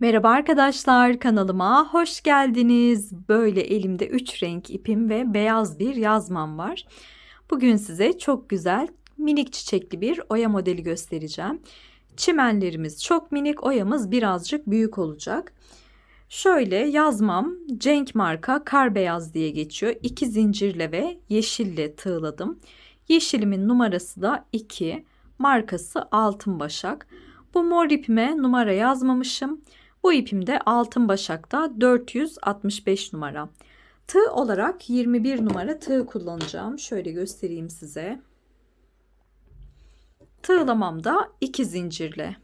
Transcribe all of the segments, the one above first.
Merhaba arkadaşlar kanalıma hoş geldiniz. Böyle elimde 3 renk ipim ve beyaz bir yazmam var. Bugün size çok güzel minik çiçekli bir oya modeli göstereceğim. Çimenlerimiz çok minik, oyamız birazcık büyük olacak. Şöyle yazmam Cenk marka kar beyaz diye geçiyor. İki zincirle ve yeşille tığladım. Yeşilimin numarası da 2, markası altın başak. Bu mor ipime numara yazmamışım. Bu ipim de altın başakta 465 numara. Tığ olarak 21 numara tığ kullanacağım. Şöyle göstereyim size. Tığlamam da 2 zincirle.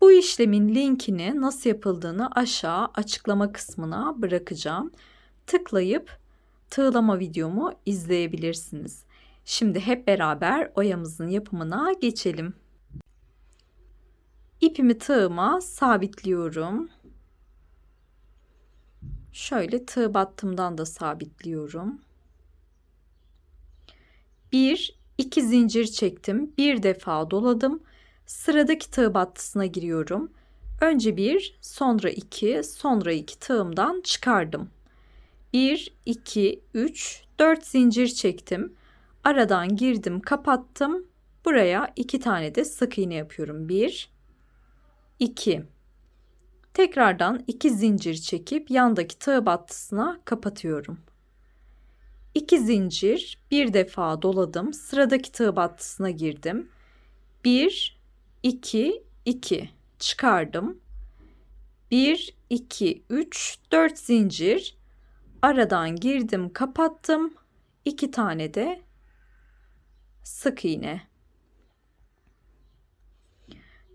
Bu işlemin linkini nasıl yapıldığını aşağı açıklama kısmına bırakacağım. Tıklayıp tığlama videomu izleyebilirsiniz. Şimdi hep beraber oyamızın yapımına geçelim. İpimi tığıma sabitliyorum. Şöyle tığ battımdan da sabitliyorum. Bir, iki zincir çektim. Bir defa doladım. Sıradaki tığ battısına giriyorum. Önce bir, sonra iki, sonra iki tığımdan çıkardım. 1, 2, 3, 4 zincir çektim. Aradan girdim, kapattım. Buraya iki tane de sık iğne yapıyorum. 1, 2. Tekrardan 2 zincir çekip yandaki tığ battısına kapatıyorum. 2 zincir bir defa doladım. Sıradaki tığ battısına girdim. 1 2 2 çıkardım. 1 2 3 4 zincir aradan girdim, kapattım. 2 tane de sık iğne.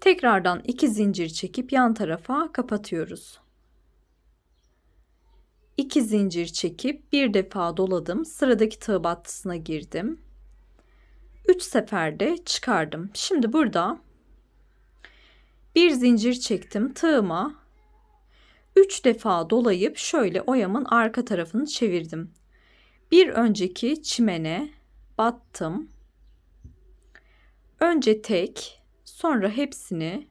Tekrardan iki zincir çekip yan tarafa kapatıyoruz. 2 zincir çekip bir defa doladım. Sıradaki tığ battısına girdim. 3 seferde çıkardım. Şimdi burada bir zincir çektim. Tığıma 3 defa dolayıp şöyle oyamın arka tarafını çevirdim. Bir önceki çimene battım. Önce tek, Sonra hepsini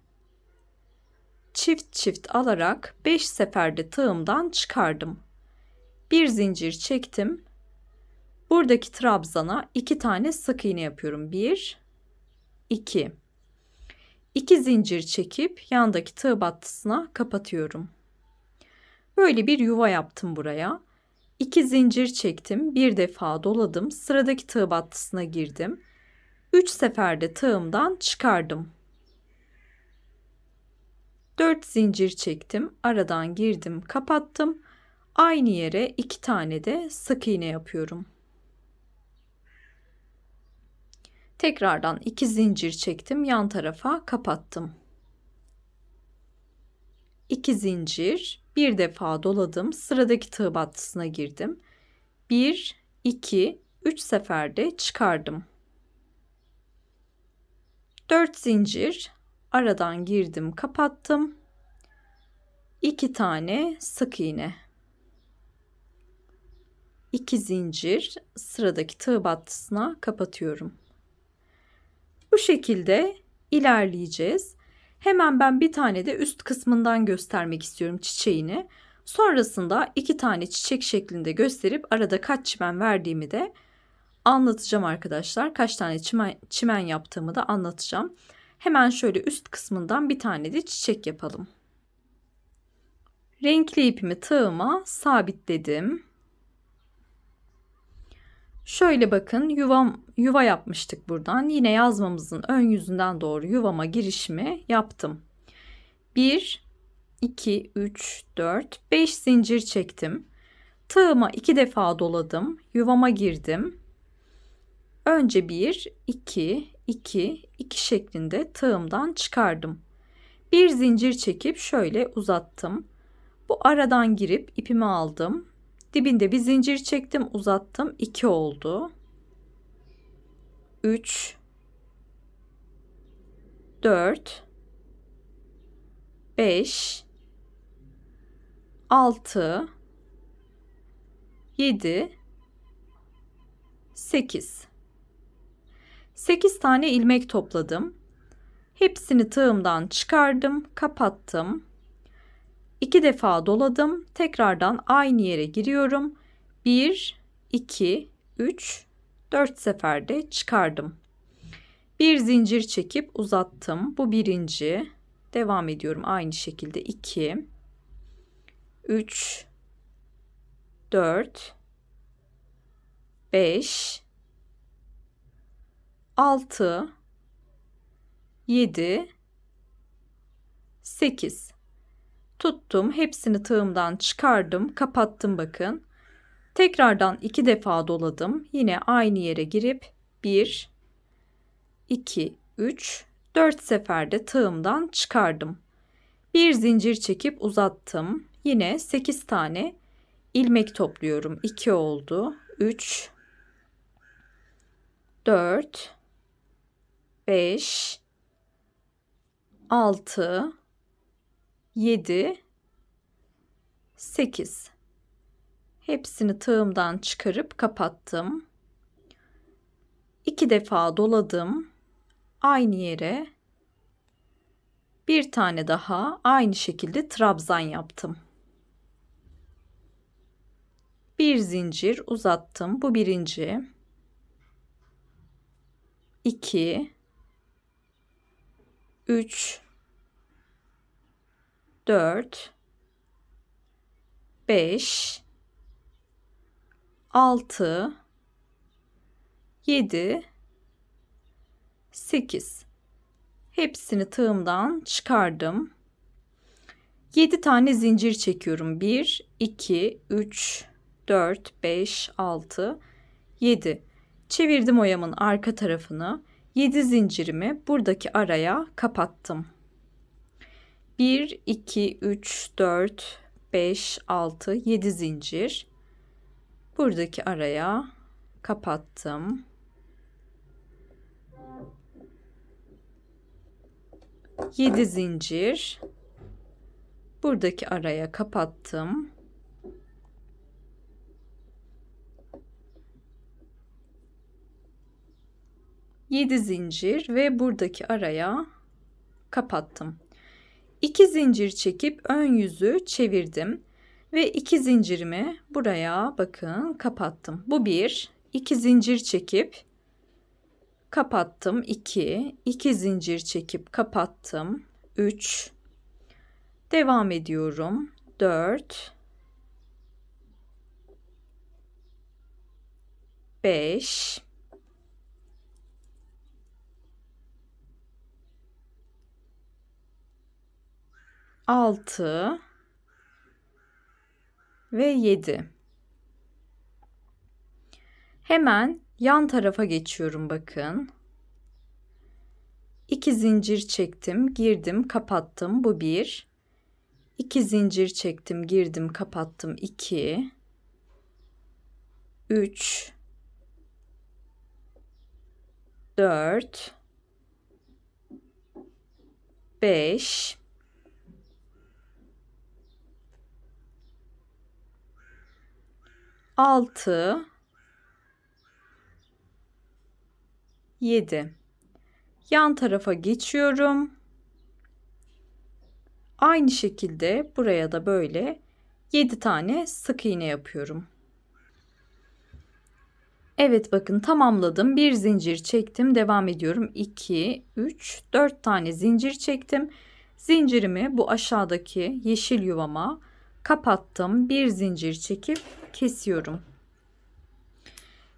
çift çift alarak 5 seferde tığımdan çıkardım. Bir zincir çektim. Buradaki trabzana 2 tane sık iğne yapıyorum. 1 2 2 zincir çekip yandaki tığ battısına kapatıyorum. Böyle bir yuva yaptım buraya. 2 zincir çektim. Bir defa doladım. Sıradaki tığ battısına girdim. 3 seferde tığımdan çıkardım. 4 zincir çektim. Aradan girdim, kapattım. Aynı yere 2 tane de sık iğne yapıyorum. Tekrardan 2 zincir çektim. Yan tarafa kapattım. 2 zincir, bir defa doladım. Sıradaki tığ battısına girdim. 1 2 3 seferde çıkardım. 4 zincir aradan girdim kapattım. 2 tane sık iğne. 2 zincir sıradaki tığ battısına kapatıyorum. Bu şekilde ilerleyeceğiz. Hemen ben bir tane de üst kısmından göstermek istiyorum çiçeğini. Sonrasında iki tane çiçek şeklinde gösterip arada kaç çimen verdiğimi de anlatacağım arkadaşlar. Kaç tane çimen, çimen yaptığımı da anlatacağım. Hemen şöyle üst kısmından bir tane de çiçek yapalım. Renkli ipimi tığıma sabitledim. Şöyle bakın yuvam, yuva yapmıştık buradan. Yine yazmamızın ön yüzünden doğru yuvama girişimi yaptım. 1, 2, 3, 4, 5 zincir çektim. Tığıma iki defa doladım. Yuvama girdim. Önce 1, 2, 2, 2 şeklinde tığımdan çıkardım. Bir zincir çekip şöyle uzattım. Bu aradan girip ipimi aldım. Dibinde bir zincir çektim, uzattım. 2 oldu. 3 4 5 6 7 8 8 tane ilmek topladım. Hepsini tığımdan çıkardım, kapattım. İki defa doladım. Tekrardan aynı yere giriyorum. 1, 2, 3, 4 seferde çıkardım. Bir zincir çekip uzattım. Bu birinci. Devam ediyorum aynı şekilde 2, 3, 4, 5, 6, 7, 8. Tuttum. Hepsini tığımdan çıkardım. Kapattım bakın. Tekrardan iki defa doladım. Yine aynı yere girip 1, 2, 3, 4 seferde tığımdan çıkardım. Bir zincir çekip uzattım. Yine 8 tane ilmek topluyorum. 2 oldu. 3, 4, 5, 6, 7, 8. Hepsini tığımdan çıkarıp kapattım. İki defa doladım. Aynı yere bir tane daha aynı şekilde trabzan yaptım. Bir zincir uzattım. Bu birinci. 2 3 4 5 6 7 8 Hepsini tığımdan çıkardım. 7 tane zincir çekiyorum. 1 2 3 4 5 6 7 Çevirdim oyamın arka tarafını. 7 zincirimi buradaki araya kapattım. 1 2 3 4 5 6 7 zincir. Buradaki araya kapattım. Yedi zincir. Buradaki araya kapattım. 7 zincir ve buradaki araya kapattım. 2 zincir çekip ön yüzü çevirdim ve 2 zincirimi buraya bakın kapattım. Bu bir, 2 zincir çekip kapattım. 2, 2 zincir çekip kapattım. 3 devam ediyorum. 4 5 6 ve 7. Hemen yan tarafa geçiyorum bakın. 2 zincir çektim, girdim, kapattım. Bu 1. 2 zincir çektim, girdim, kapattım. 2 3 4 5 6 7 yan tarafa geçiyorum. Aynı şekilde buraya da böyle 7 tane sık iğne yapıyorum. Evet bakın tamamladım. Bir zincir çektim. Devam ediyorum. 2, 3, 4 tane zincir çektim. Zincirimi bu aşağıdaki yeşil yuvama kapattım. Bir zincir çekip kesiyorum.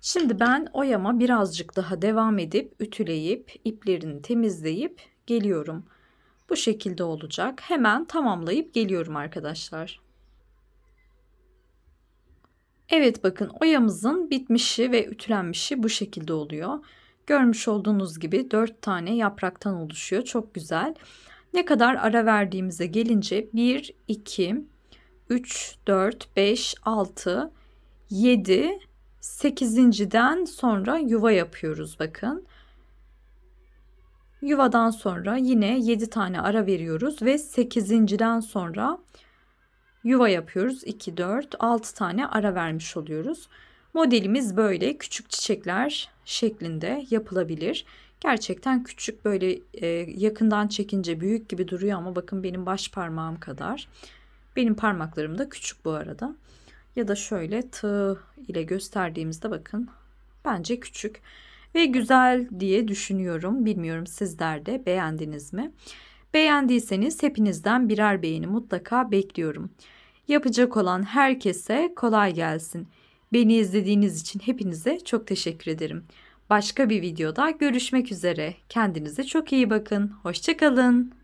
Şimdi ben oyama birazcık daha devam edip ütüleyip iplerini temizleyip geliyorum. Bu şekilde olacak. Hemen tamamlayıp geliyorum arkadaşlar. Evet bakın oyamızın bitmişi ve ütülenmişi bu şekilde oluyor. Görmüş olduğunuz gibi 4 tane yapraktan oluşuyor. Çok güzel. Ne kadar ara verdiğimize gelince 1, 2, 3, 4, 5, 6, 7, 8.den sonra yuva yapıyoruz bakın. Yuvadan sonra yine 7 tane ara veriyoruz ve 8.den sonra yuva yapıyoruz. 2, 4, 6 tane ara vermiş oluyoruz. Modelimiz böyle küçük çiçekler şeklinde yapılabilir. Gerçekten küçük böyle e, yakından çekince büyük gibi duruyor ama bakın benim baş parmağım kadar. Benim parmaklarım da küçük bu arada. Ya da şöyle tığ ile gösterdiğimizde bakın bence küçük ve güzel diye düşünüyorum. Bilmiyorum sizler de beğendiniz mi? Beğendiyseniz hepinizden birer beğeni mutlaka bekliyorum. Yapacak olan herkese kolay gelsin. Beni izlediğiniz için hepinize çok teşekkür ederim. Başka bir videoda görüşmek üzere. Kendinize çok iyi bakın. Hoşçakalın.